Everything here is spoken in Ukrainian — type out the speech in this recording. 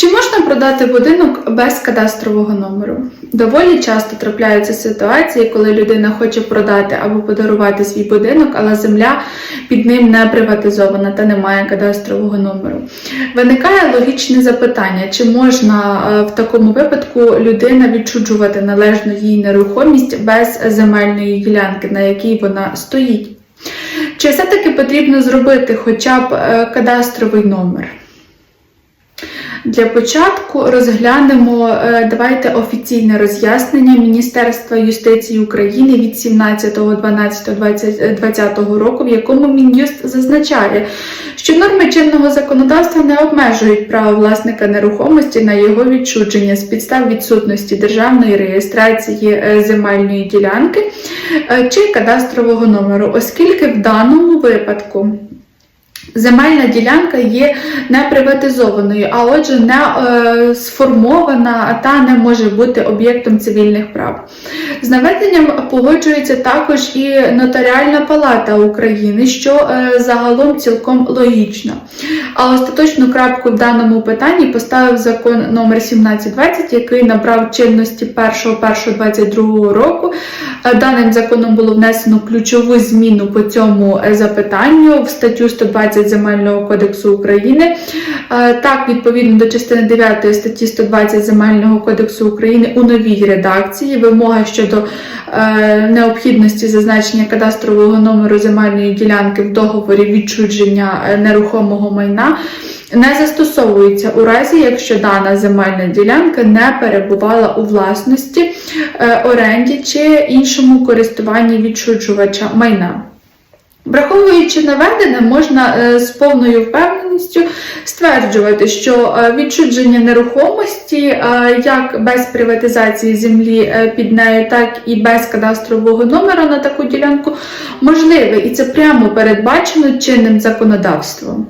Чи можна продати будинок без кадастрового номеру? Доволі часто трапляються ситуації, коли людина хоче продати або подарувати свій будинок, але земля під ним не приватизована та не має кадастрового номеру. Виникає логічне запитання, чи можна е, в такому випадку людина відчуджувати належну їй нерухомість без земельної ділянки, на якій вона стоїть? Чи все-таки потрібно зробити хоча б е, кадастровий номер? Для початку розглянемо е, давайте офіційне роз'яснення Міністерства юстиції України від 17.12.2020 року, в якому Мін'юст зазначає, що норми чинного законодавства не обмежують право власника нерухомості на його відчудження з підстав відсутності державної реєстрації е, земельної ділянки е, чи кадастрового номеру, оскільки в даному випадку. Земельна ділянка є не приватизованою, а отже, не е, сформована та не може бути об'єктом цивільних прав. З наведенням погоджується також і Нотаріальна палата України, що е, загалом цілком логічно. А остаточну крапку в даному питанні поставив закон номер 1720, який набрав чинності 1.1.22 року. Е, Даним законом було внесено ключову зміну по цьому е, запитанню в статтю 120 Земельного кодексу України. Е, Так, відповідно до частини 9 статті 120 Земельного кодексу України у новій редакції вимога щодо е, необхідності зазначення кадастрового номеру земельної ділянки в договорі відчудження е, нерухомого майна не застосовується у разі, якщо дана земельна ділянка не перебувала у власності, оренді чи іншому користуванні відчуджувача майна. Враховуючи наведене, можна е, з повною впевненістю стверджувати, що е, відчудження нерухомості, е, як без приватизації землі під нею, так і без кадастрового номера на таку ділянку можливе, і це прямо передбачено чинним законодавством.